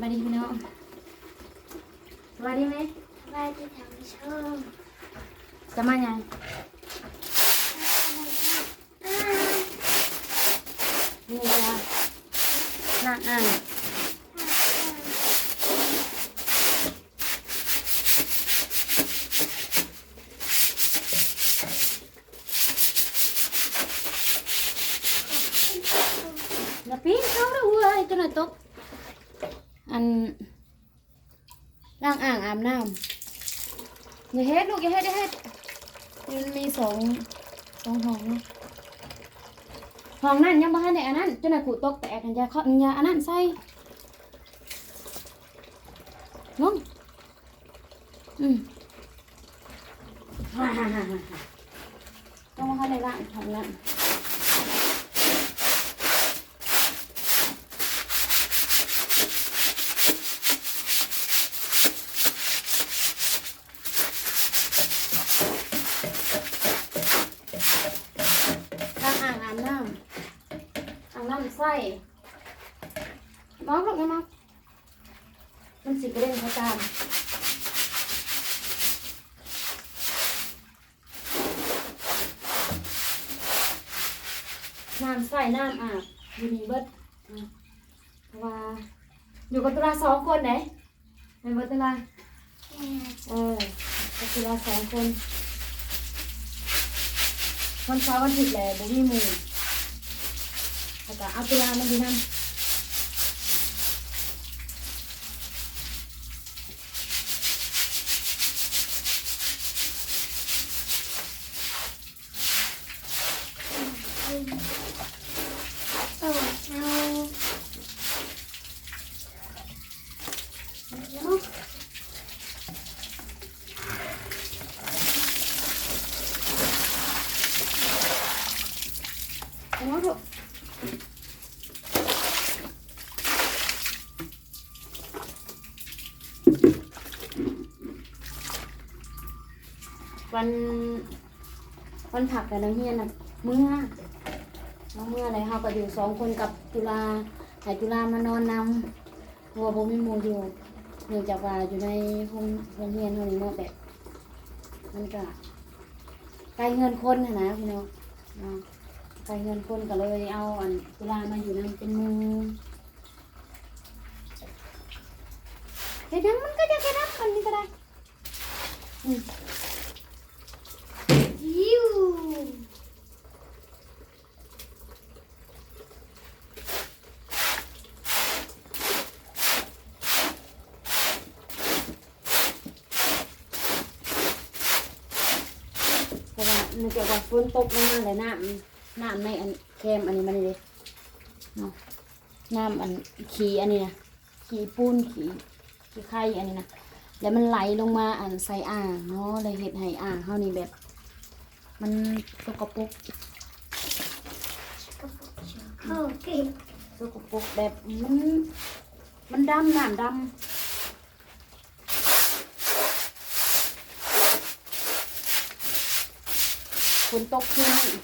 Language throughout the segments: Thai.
บายดีพี่น้องสบายดีไหมสบายดีทางช่องจะมายังอ่านี่จ้ะนั่งอ่านอย่าปีนเข้าด้วยเว้ยจนหน่อยตก อันล่างอ่างอาบน้ำอย่าเฮ็ดลูกอย่าเฮ็ดอย่าเฮ็ดมันมีสองสองห้องนะห้องนั่นยังบ่ทันได้อันนั้นจนน่ะกูตกแตกกันยาเขายาอันนั้นใส่ลงอืมฮ่าฮ่าฮ่าฮ่าฮ่าต้องมาเข้าในร่างของนั้นล้างอ่างอาบน้ำอ่างน้ำใส่ มองลูกไงมองมันสิกระเด็นเขาจานน้ำใส่น้ำอาบอยู่นี่เบิดเพราะว่าอยู่กับตุลาสองคนไหนเป็นเบิดตุลาเออกับตุลาสองคนวันเสาวันอาทิตย์แหละบุมีหมู่แล้วก็เอาตุลามาอยู่นั่น โอ้เอาเอามาเถอะ วันวันผักกับนักเรียนน่ะเมื่อเอาเมื่ออะไรเขาก็อยู่สองคนกับตุลาให้ตุลามานอนนำหัวผมมีหมูอยู่เนื่องจากว่าอยู่ในห้องโรงเรียนห้องนี้เนาะแบบมันก็ไกลเงินคนนะนะพี่น้องไกลเงินคนก็เลยเอาอันตุลามาอยู่นั่นเป็นหมูเฮ็ดหยังมันก็จะแค่นั้นมันนี่ก็ได้อืม เพราะว่ามันจะว่าฝนตกมาเลยน้ำน้ำในอันแคมอันนี้มันเลยน้ำอันขี้อันนี้นะขี้ปูนขี้ขี้ไข่อันนี้นะแล้วมันไหลลงมาอันใส่อ่างเนาะเลยเห็ดให้อ่างเฮานี่แบบ มันสกปรกโอเคสกปรกแบบมันมันดำน้ำดำฝนตกคืนนี้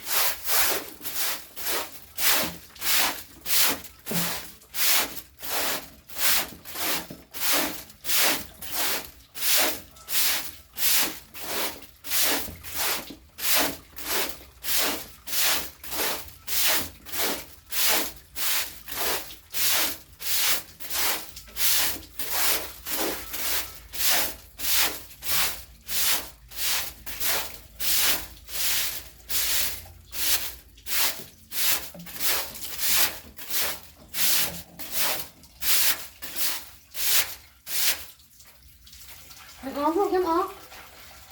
มันออกลูกยังออก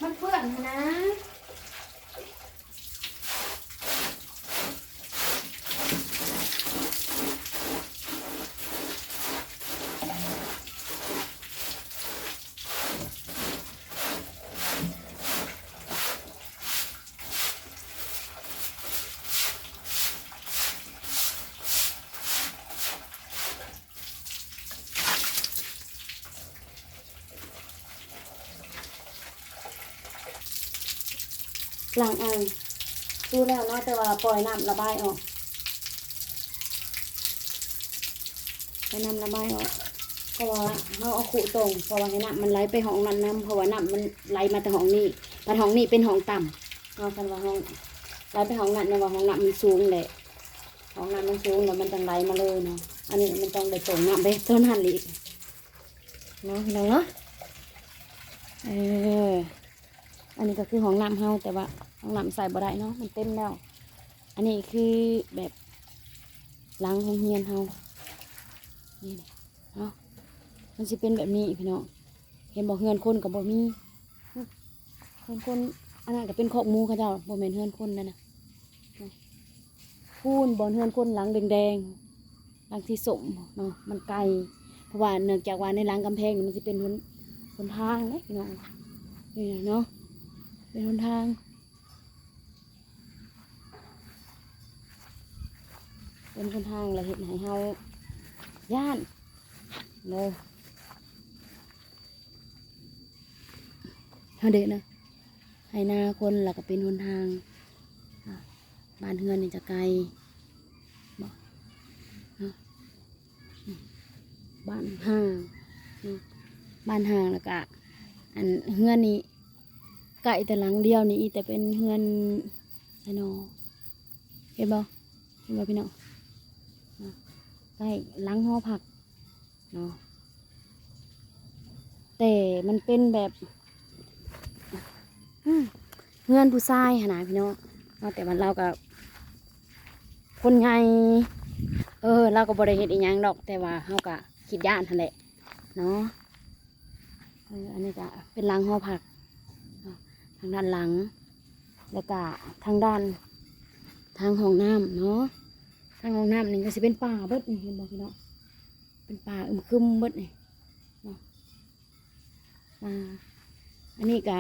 มันเปื้อนนะ หลังอ่างดูแล้วเนาะแต่ว่าปล่อยน้ำระบายออกปน้ำระบายออกเพราะว่าเขาเอาขู่ตรงเพราะว่าให้น้ำมันไหลไปห้องนั้นน้ำเพราะว่าน้ำมันไหลมาแต่ห้องนี้แต่ห้องนี้เป็นห้องต่ำเอากันว่าห้องไหลไปห้องนั้นเนี่ยว่าห้องน้ำมันสูงแหละห้องน้ำมันสูงแล้วมันจะไหลมาเลยเนาะอันนี้มันต้องไปตรงน้ำไปต้นหันอีกเนาะพี่น้องเนาะเอออันนี้ก็คือห้องน้ำเฮาแต่ว่า ห้องน้ำใส่บ่ได้เนาะมันเต็มแล้ว อันนี้คือแบบหล้างห้องเฮียนเฮานี่เนาะมันสิเป็นแบบนี้พี่น้องเห็นบอกเฮือนคนกับบ่มีเฮือนคนอันนั้นก็เป็นคอกมูเขาเจ้าบ่แม่นเฮือนคนนั่นนะพูนบอนเฮือนคนหลังแดงๆหลังที่สมเนาะมันไกลเพราะว่าเนื่องจากว่าในหลังกำแพงมันสิเป็นหนหนทางเด้พี่น้องนี่นะเนาะเป็นหนทาง เป็นหนทางแล้วเฮ็ดให้เฮาย่านเลยเฮาเด็กนะให้หน้าคนแล้วก็เป็นหนทางบ้านเฮือนนี่จะไกลบอกอะอืมบ้านห่างบ้านห่างแล้วก็อันเฮือนนี่ไก่แต่หลังเดียวนี่แต่เป็นเฮือนไซโนเห็นบ่เห็นบ่พี่น้องอ่ ใกล้หลังหอผักเนาะแต่มันเป็นแบบเงื่อนผู้ชายหนนะพี่น้องเนาะแต่มันเรากับคนไงเออ เราก็บริเหตุอีหยังดอก แต่ว่าเราก็คิดย่านทันแหละเนาะเอออันนี้ก็เป็นลังหอผักทางด้านหลัง แล้วก็ทางด้านทางห้องน้ำเนาะ ทางห้องน้ำนี่ก็จะเป็นป่าเบิดนี่เห็นบอกพี่น้องเป็นป่าอึมครึมเบิดนี่เนาะป่าอันนี้ก็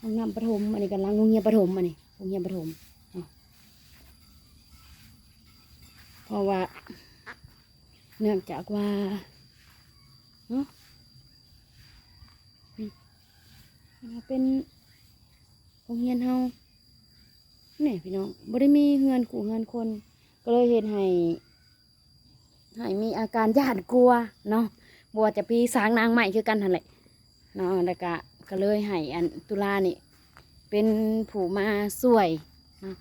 ห้องน้ำปฐมอันนี้ก็ล้างโรงเรียนปฐมอันนี้โรงเรียนปฐมเพราะว่า เนื่องจากว่าเนาะเป็นโรงเรียนเฮาเนี่ยพี่น้องบ่ได้มีเฮือนกูเฮือนคน ก็เลยเห็นให้ให้มีอาการหยาดกลัวเนาะบัวาจะพีสางนางใหม่คือกันทันแหละเนาะแล้วก็ก็เลยให้อันตุลานี่ เป็นผู้มาสวยเนาะ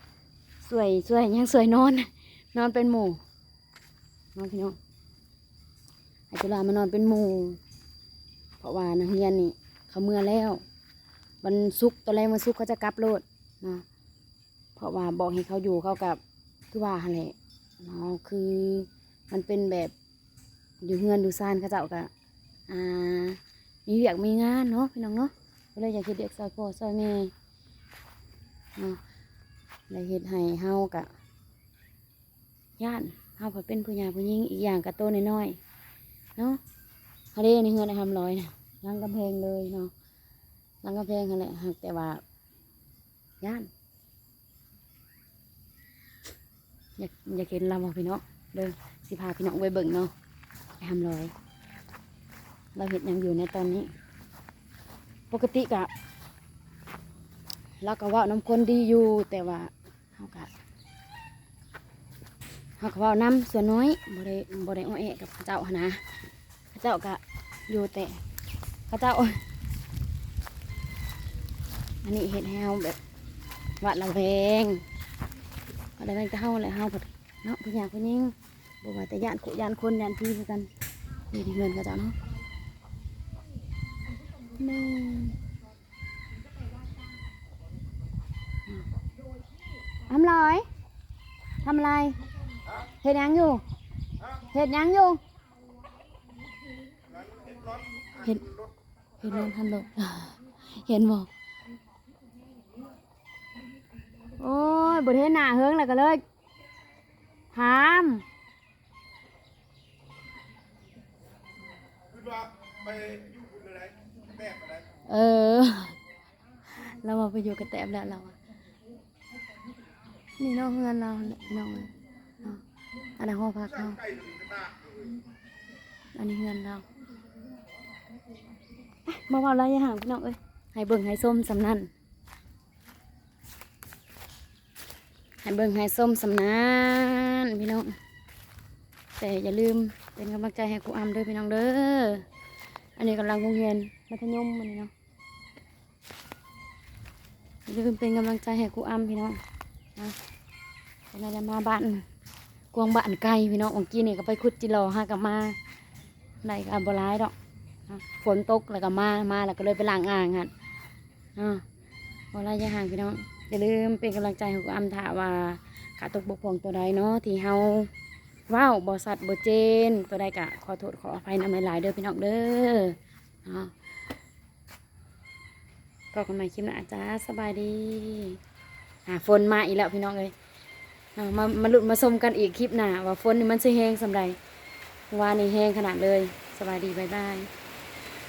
สวยสวยยังสวยนอน นอนเป็นหมู่เน้องพี่น้องให้ตุลามานอนเป็นหมู่เพราะว่านักเรียนนี่เขาเมื่อแล้ววันศุกตอนแรกวันศุกเขาจะกลับโลดเนาะเพราะว่าบอกให้เขาอยู่เขากับ คือว่าแหละเนาะคือมันเป็นแบบอยู่เฮือนอยู่ซ่านเขาเจ้าก็อ่ามีเวียกมีงานเนาะพี่น้องเนาะก็เลยอยากเฮ็ดเด็กซอยพ่อซอยแม่เนาะเลยเฮ็ดให้เฮากะย่านเฮาเพิ่นเป็นผู้หญิงผู้หญิงอีกอย่างกะโตน้อยๆเนาะเฮาได้ในเฮือนทำร้อยนะลังกำแพงเลยเนาะลังกำแพงนั่นแหละหากแต่ว่าย่าน อยากอยากเห็นเราพี่น้องเด้อสิพาพี่น้องไปเบิ่งเนาะไปทำรอย เราเห็นยังอยู่ในตอนนี้ ปกติกะเราก็ว่าน้ำคนดีอยู่แต่ว่าเขากะเขาก็ว่าน้ำส่วนน้อยบ่ได้บ่ได้อ้อแอะกับเขาเจ้านะเขาเจ้ากะอยู่แต่เขาเจ้า อันนี้เห็ดให้เฮาแบบวัดระแวง วัดระแวงจะเฮาแหละเฮาแบบเนาะผู้หญิงผู้หญิงบอกว่าแต่ยานโคยานคนยานพี่คือกันนี่ที่เงินก็จะเนาะนึ่ทำไรทำอะไรเห็ดยังอยู่เห็ดยังอยู่เห็ดเห็ดนอนทันหรถเห็นบอก โอ้ยบทเห็นหน้าเฮิงแล้วก็เลยถามคือว่าไปอยู่คุณอะไรแบบอะไรเออ เรามาไปอยู่กับแต้มแล้วเราอะนี่น้องเฮือนเราเนี่ยน้องอะเนาะอันนั้นห้องพักเขาใกล้จะถึงหน้าเลยอันนี้เฮือนเราอะมาเว่าอะไรอย่าห่างพี่น้องเอ้ยให้เบิ่งให้ส้มสำนัน ให้เบิ่งให้ส้มสำนันพี่น้อง แต่อย่าลืมเป็นกำลังใจให้ครูอ้ำเด้อพี่น้องเด้อ อันนี้กำลังโรงเรียนมัธยมมันนี้เนาะอย่าลืมเป็นกำลังใจให้ครูอ้ำพี่น้องนะเราจะมาบ้านกวางบ้านไกลพี่น้ององกี้นี่ก็ไปขุดจิรอหากับมาได้กับบร้ายดอกฝนตกแล้วก็มา มาแล้วก็เลยไปล้างอ่างฮะอ่าบร้ายอยาห่างพี่น้อง อย่าลืมเป็นกำลังใจให้ครูอ้ำถ้าว่าขาตกบกพร่องตัวใดเนาะที่เฮาว้าวบอสัตว์บอเจน ตัวใดกะขอโทษขออภัยนำหลายๆเด้อพี่น้องเด้อเนาะก็กันใหม่คลิปหน้าจ้าสบายดีอ่าฝนมาอีกแล้วพี่น้องเลยมามาหลุดมาชมกันอีกคลิปหน้าว่าฝนนี่มันจะแห้งสำไรว่านี่แห้งขนาดเลย สบายดีบายบาย